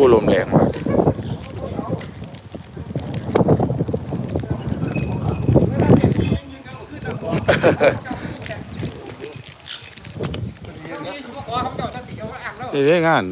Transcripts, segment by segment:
ู้ลมแรงว่ะเอ้ยงาน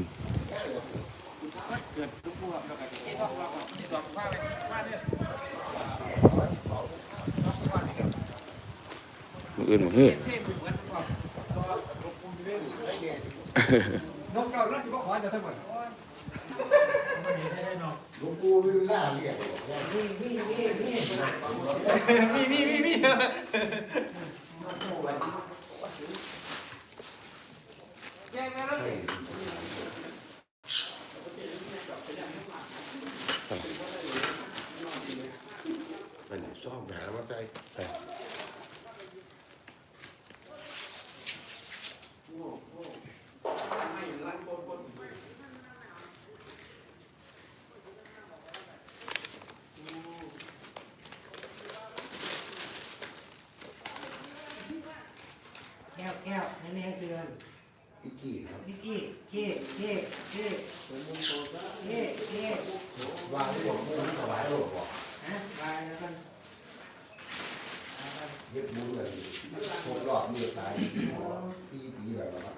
มีมีมีมีแย่งแม่แล้ วางที่ผมพูดถวายหลวงพ่อเย็บมือเลยหกรอบมือตายสี่ปีแล้วครับ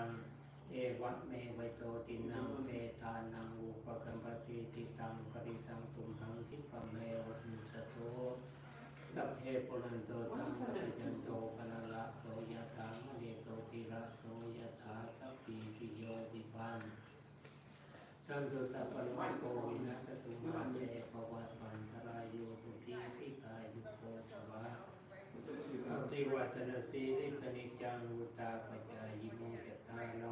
ัง เอวะเมวิโตตินังเมตานังอุปกรมปติติตังปริตังตุมหังทิปเมวัตสตุสัพเพปุรันโตสังฆปจันโตกนละโสยถามเดโตติระโสยถาสัพพิปิโยติปันสังตุสัพพะวันโกวินัสตุมาเตปวัตวันตรายโยตุทิพิกายุโตตวะติวัตนาสีริสนิจังุตาปจายิโมเตารโน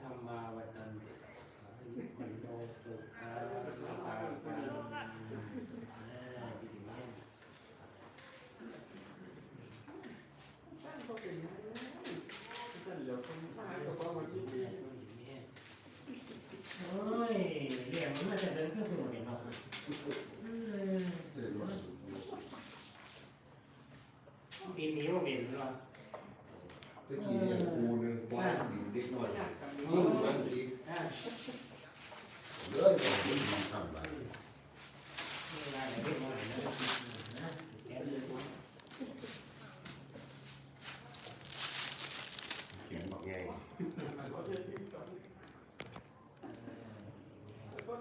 ธรรมาวันติสายุโนสุขังาลัง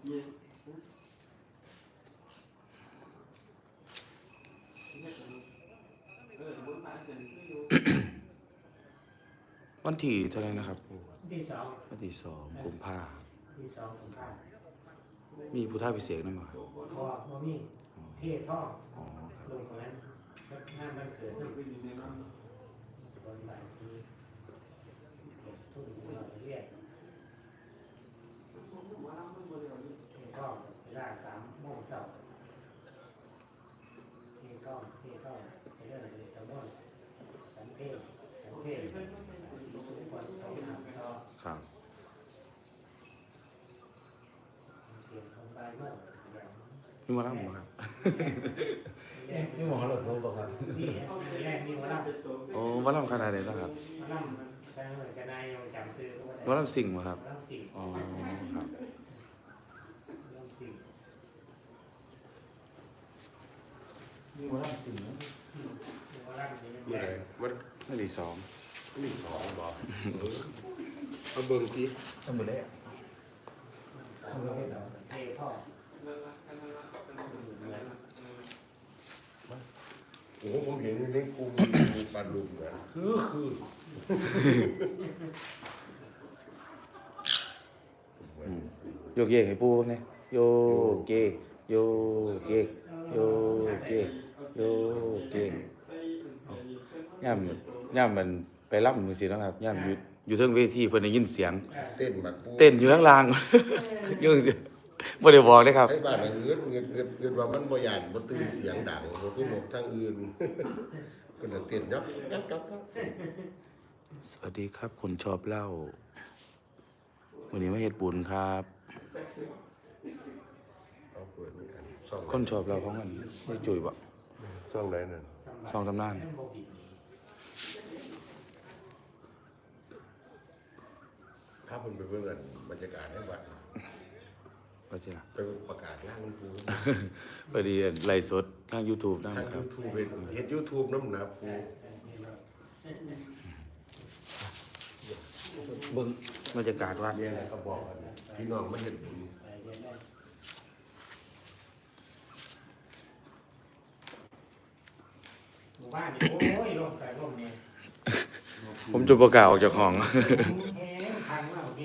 วันที่เท่าไหรนะครับปู่ที่สองวันที่สองกุมภาที่สองของข้ามีพุทธาพิเศษกนั่นมั้งครับพอว่ามีเท่ท่ออ๋อครับลงเหมือนงานมันเกิดขึ้นบนบายซีเก็บทุกอย่างเรียกเท่ ท่อเวลาสามโมงเช้าเท่ท่อเท่ท่อจะเริ่มเลยตะวันสันเพลสันเพลสีสูงฝนสองหางต่อครับเปลี่ยนของบายโมงอย่างมีหมาล่ำบ่ครับนี่หมอหลอดโทรบอกครับนี่แรกนี่หมอลำโอ้หมาล่ำขนาดไหนแล้วครับหมอลำกันเหมือนกันนายยังจำซื้อก็หมาล่ำสิ่งบ่ครับหมอลำสิ่งอ๋อครับลำ สิ่งมีหมอลำสิงห์หมอลำนี่เมื่อแรไหร่กนี่สองมีสองบอกเอาเบิ่งทีทำหมดแล้วสองร้อยสองเทท่อเหมือนโอ้ผมเห็นในกลุ่มมีปลาลุมเหมือนคือคือโยกเยกให้ปูเนี่ย โยกเยกโยกเยกโยกเยกโยกเยกย่ำย่ำมันไปล่ำมือสิเนาะครับย่ำอยู่อยู่เทิงเวทีเพิ่นได้ยินเสียง เต้นมันปูเต้นอยู่ข้างล่างอยุ่จังสิบ่ได้บอกเลยครับให้บ้านเงินเงินเงินเงินว่ามันบ่หยาดบ่ตื่นเสียงดังบ่คือนกทางอื่นเพิ่นนะเต้นยับยับยับยับสวัสดีครับคนชอบเล่า วันนี้มาเฮ็ดบุญครับเอาเปิดนี่อันซ่องคนชอบเล่าของมันได้จุยบ่ซ่องไหนนั่นสองตำนานถ้าเพิ่นไปเบิ่งกันบรรยากาศในวัดว่าสิล่ะไปประกาศงานมันปูพอดีไลฟ์สดทาง YouTube นะทาง ครับ YouTube เฮ็ดเฮ็ด YouTube นำนะปูเบิ่งบรรยากาศวัดเนี่ยนะก็บอกกันพี่น้องมาเฮ็ดบุญ หมู่ บ้านนี่โอ้ยร่มไก่ร่มเนี่ยผมจะประกล้าศออกจากห้อง แห้งทางว่าโอเค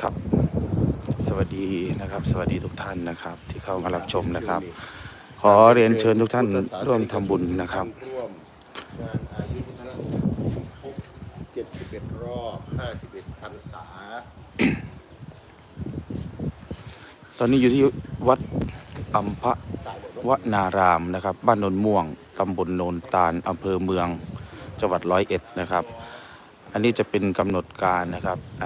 ครับ สวัสดีนะครับ สวัสดีทุกท่านนะครับ ที่เข้ามารับชมนะครับ ขอเรียนเชิญทุกท่านร่วมทำบุญนะครับร่วมงานอายุวัฒนครบ71 รอบ 51พรรษาตอนนี้อยู่ที่วัด อัมพะวนารามนะครับ บ้านโนนม่วงตำบลโนนตาลอำเภอเมืองจังหวัดร้อยเอ็ดนะครับ อันนี้จะเป็นกำหนดการนะครับอ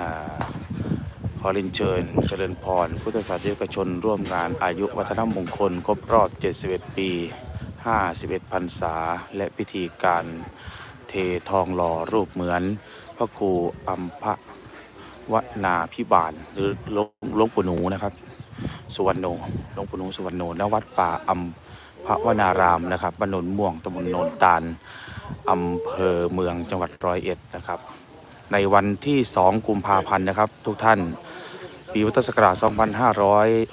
ขอเรียนเชิญเจริญพร พุทธศาสนิกชนร่วมงานอายุวัฒนมงคล ครบรอบ 71 ปี 51พรรษา และพิธีการเททองหล่อรูปเหมือน พระครูอัมพะวนาพิบาลหรือลวงหลวงปู่หนูนะครับ สุวรรณโนหลวงปู่หนูสุวรรณโนณวัดป่าอัมพระวนารามนะครับบ้านโนนม่วงตำบลโนนตาลอำเภอเมืองจังหวัดร้อยเอ็ดนะครับ ในวันที่ 2 กุมภาพันธ์นะครับ ทุกท่านปีพุทธศักราช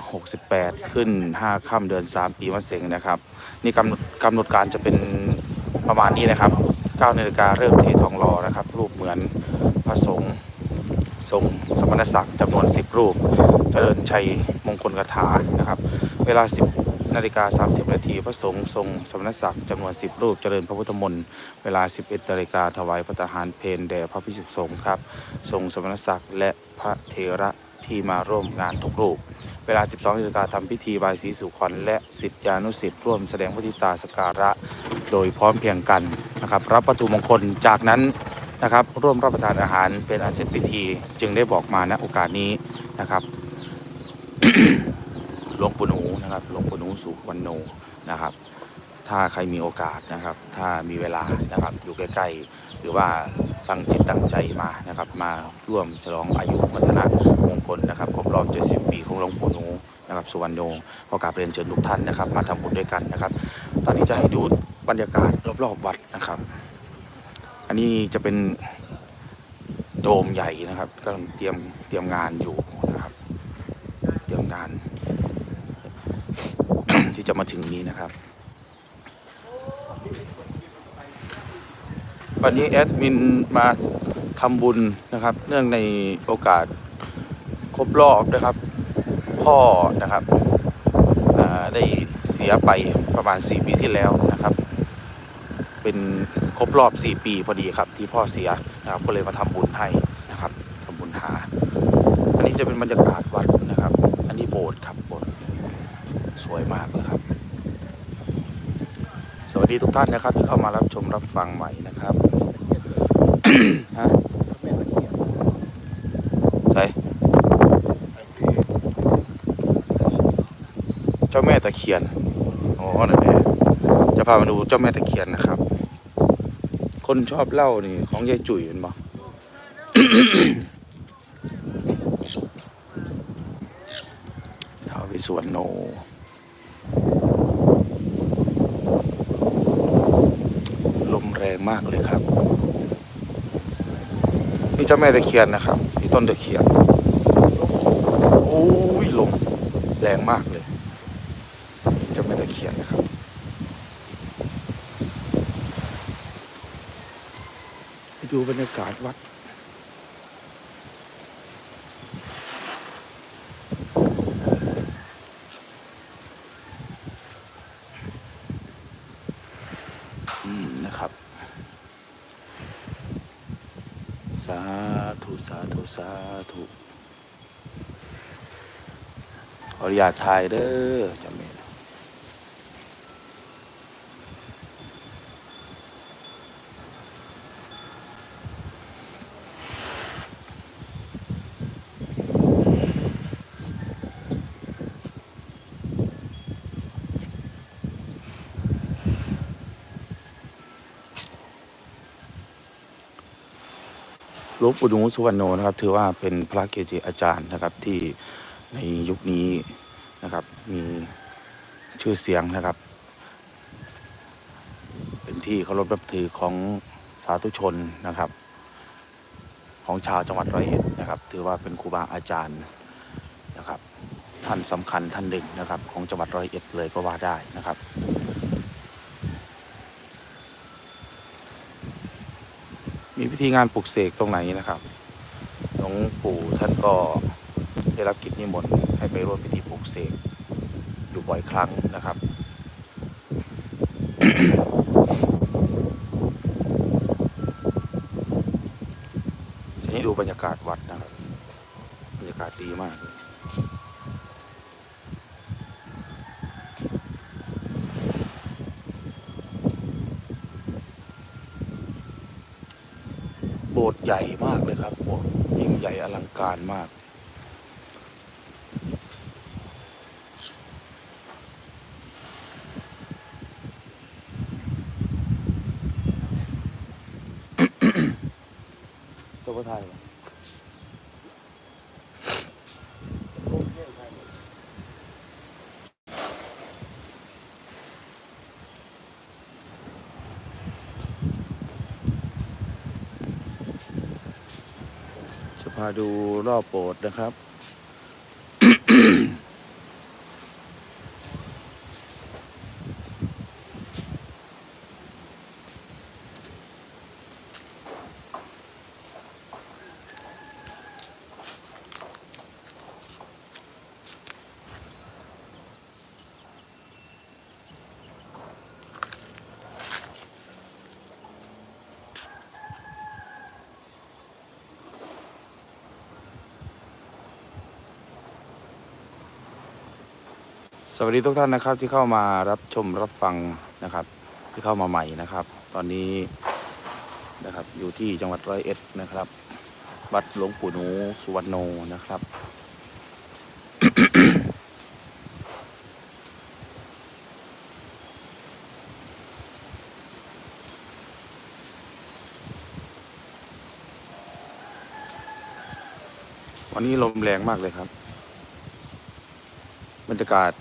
2568 ขึ้น 5 ค่ำเดือน 3 ปีมะเสงนะครับ นี่กำหนดกำหนดการจะเป็นประมาณนี้นะครับ9นาฬิกาเริ่มเททองหล่อนะครับ รูปเหมือนพระสงฆ์ ทรงสมณศักดิ์จำนวน 10 รูป เจริญชัยมงคลคาถานะครับ เวลา 10นาฬิกา30 นาทีพระสงฆ์ทรงสมณศักดิ์จำนวน 10 รูป เจริญพระพุทธมนต์เวลา 11นาฬิกาถวายพระทหารเพลแด่พระภิกษุสงฆ์ครับ ทรงสมณศักดิ์และพระเทระที่มาร่วมงานทุกรูปเวลา 12นาฬิกาทำพิธีบายสีสุขวัญและสิทธิานุสิทธิ์ร่วมแสดงพุทธิตาสการะ โดยพร้อมเพียงกันนะครับ รับวัตถุมงคลจากนั้น นะครับร่วมรับประทานอาหารเป็นอาเสร็จพิธี จึงได้บอกมาณโอกาสนี้นะครับหลวงปู่หนูนะครับหลวงปู่หนูสุวรรณโนนะครับ ถ้าใครมีโอกาสนะครับ ถ้ามีเวลานะครับอยู่ใกล้ๆหรือว่าตั้งจิตตั้งใจมานะครับ มาร่วมฉลองอายุวัฒนะมงคลนะครับครบรอบ 70 ปีของหลวงปู่หนูนะครับสุวรรณโนขอกราบเรียนเชิญทุกท่านนะครับ มาทำบุญด้วยกันนะครับ ตอนนี้จะให้ดูบรรยากาศรอบๆวัดนะครับ นนี้จะเป็นโดมใหญ่นะครับกำลังเตรียมเตรียมงานอยู่นะครับ เตรียมงาน ที่จะมาถึงนี้นะครับ วันนี้แอดมินมาทำบุญนะครับ เนื่องในโอกาสครบรอบนะครับ พ่อนะครับได้เสียไปประมาณ 4 ปีที่แล้วนะครับ เป็น รบรอบ 4 ปีพอดีครับ ที่พ่อเสียนะครับก็เลยมาทำบุญให้นะครับทำบุญหา อันนี้จะเป็นบรรยากาศวัดนะครับ อันนี้โบสถ์ครับโบสถ์สวยมากนะครับ สวัสดีทุกท่านนะครับ ที่เข้ามารับชมรับฟังใหม่นะครับฮะใช่เจ้าแม่ตะเคียนอ๋อนั่นแหละจะพามาดูเจ้าแม่ตะเคียนนะครับ คนชอบเล่านี่ ของยายจุ๋ยเป็นบ่ท้าววิสวนโน ลมแรงมากเลยครับ นี่เจ้าแม่ตะเคียนนะครับ นี่ต้นตะเคียน โอ้ยลมแรงมากเลย เจ้าแม่ตะเคียนนะครับ ไป ดูบรรยากาศวัด อืม นะครับ สาธุ สาธุ สาธุ ขออนุญาตถ่ายเด้อจำ ลวงปู่หนูสุวรรณโนนะครับ ถือว่าเป็นพระเกจิอาจารย์นะครับที่ในยุคนี้นะครับ มีชื่อเสียงนะครับ เป็นที่เคารพนับถือของสาธุชนนะครับ ของชาวจังหวัดร้อยเอ็ดนะครับ ถือว่าเป็นครูบาอาจารย์นะครับ ท่านสำคัญท่านหนึ่งนะครับ ของจังหวัดร้อยเอ็ดเลยก็ว่าได้นะครับ พิธีงานปลุกเสกตรงไหนนะครับหลวงปู่ท่านก็ได้รับกิจนิมนต์ให้ไปร่วมพิธีปลุกเสกอยู่บ่อยครั้งนะครับ จะให้ดูบรรยากาศวัดนะครับ บรรยากาศดีมาก ใหญ่มากเลยครับโบสถ์ยิ่งใหญ่อลังการมาก ตัวไทยเหรอจะพา ดูรอบโบสถ์นะครับ สวัสดีทุกท่านนะครับที่เข้ามารับชมรับฟังนะครับ ที่เข้ามาใหม่นะครับ ตอนนี้นะครับอยู่ที่จังหวัดร้อยเอ็ดนะครับ วัดหลวงปู่หนูสุวรรณโนนะครับ วันนี้ลมแรงมากเลยครับบรรยากาศ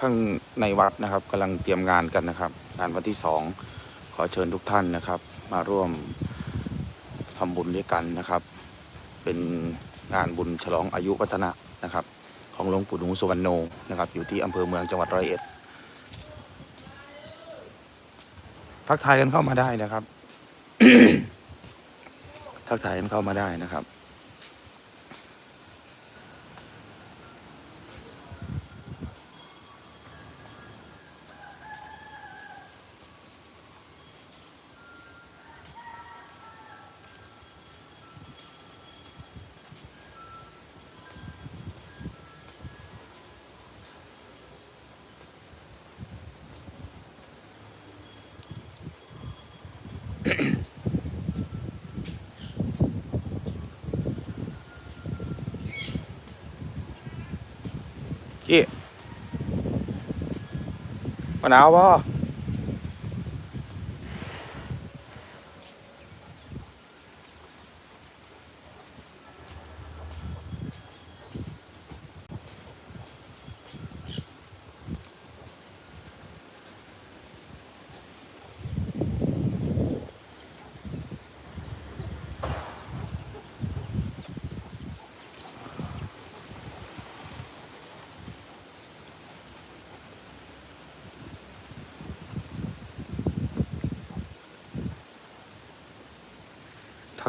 ข้างในวัดนะครับกำลังเตรียมงานกันนะครับ งานวันที่สองขอเชิญทุกท่านนะครับ มาร่วมทำบุญด้วยกันนะครับ เป็นงานบุญฉลองอายุวัฒนะนะครับ ของหลวงปู่หนูสุวรรณโนนะครับ อยู่ที่อำเภอเมืองจังหวัดร้อยเอ็ดทักทายกันเข้ามาได้นะครับ ทักทายกันเข้ามาได้นะครับ กี้มะนาวบ่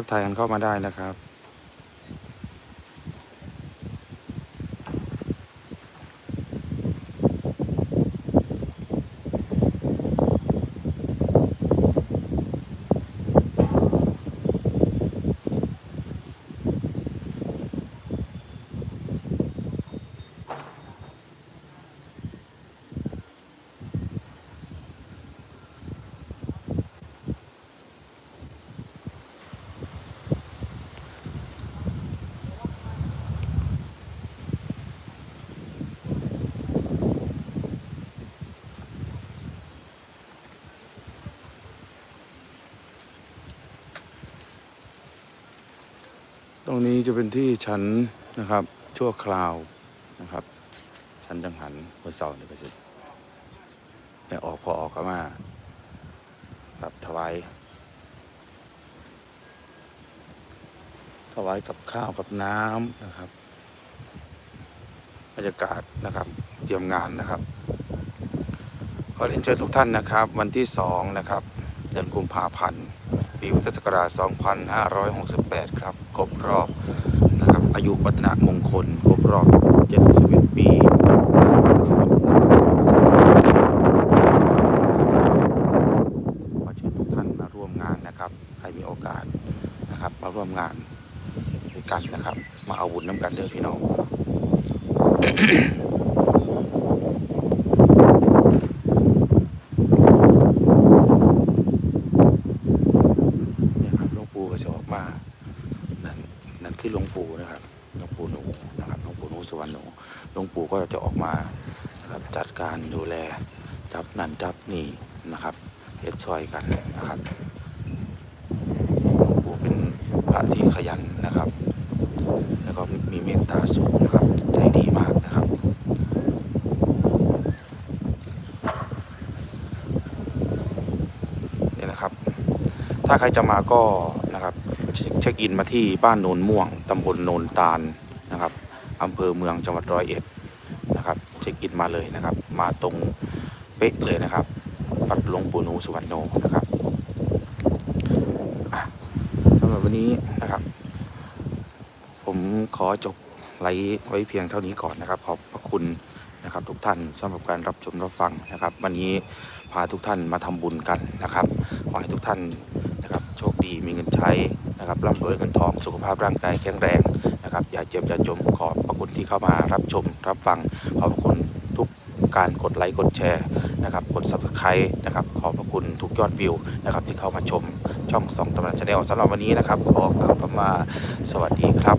ทักทายกันเข้ามาได้นะครับ รงนี้จะเป็นที่ชั้นนะครับ ชั่วคราวนะครับ ชั้นจังหันเมื่อเสาร์นี่ก็สิเนี่ยออกพอออกก็มาแบบถวายถวายกับข้าวกับน้ำนะครับบรรยากาศนะครับ เตรียมงานนะครับ ขอเรียนเชิญทุกท่านนะครับ วันที่สองนะครับ เดือนกุมภาพันธ์ ปีพุทธศักราช 2568 ครับ ครบรอบนะครับ อายุวัฒนมงคล ครบรอบ 71 ปีขอเชิญทุกท่านมาร่วมงานนะครับ ใครมีโอกาสนะครับ มาร่วมงานด้วยกันนะครับ มาเอาบุญน้ำกันเด้อพี่น้อง เนี่ยครับหลวงปู่ก็จะออกมานั่นนั่นคือหลวงปู่นะครับหลวงปู่หนูนะครับหลวงปู่หนูสุวรรณหนูหลวงปู่ก็จะออกมานะครับ จัดการดูแลจับนั่นจับนี่นะครับเฮ็ดซอยกันนะครับหลวงปู่เป็นพระที่ขยันนะครับ แล้วก็มีเมตตาสูงนะครับใจดีมากนะครับเนี่ยนะครับ ถ้าใครจะมาก็นะครับเช็คอินมาที่บ้านโนนม่วงตำบลโนนตาลนะครับอำเภอเมืองจังหวัดร้อยเอ็ด ช็คอินมาเลยนะครับ มาตรงเป๊ะเลยนะครับวัดหลวงปู่นูสุวรรณโนนะครับสำหรับวันนี้นะครับ ผมขอจบไลฟ์ไว้เพียงเท่านี้ก่อนนะครับ ขอบพระคุณนะครับ ทุกท่านสำหรับการรับชมรับฟังนะครับ วันนี้พาทุกท่านมาทำบุญกันนะครับ ขอให้ทุกท่านนะครับ โชคดีมีเงินใช้นะครับร่ำรวยเงินทองสุขภาพร่างกายแข็งแรงนะครับ อย่าเจ็บอย่าจมขอบ คุณที่เข้ามารับชมรับฟัง ขอบคุณทุกการกดไลค์กดแชร์นะครับกด Subscribe นะครับขอบพระคุณทุกยอดวิวนะครับที่เข้ามาชมช่องสองตำนานชาแนลสำหรับวันนี้นะครับขอกล่าวคำว่าสวัสดีครับ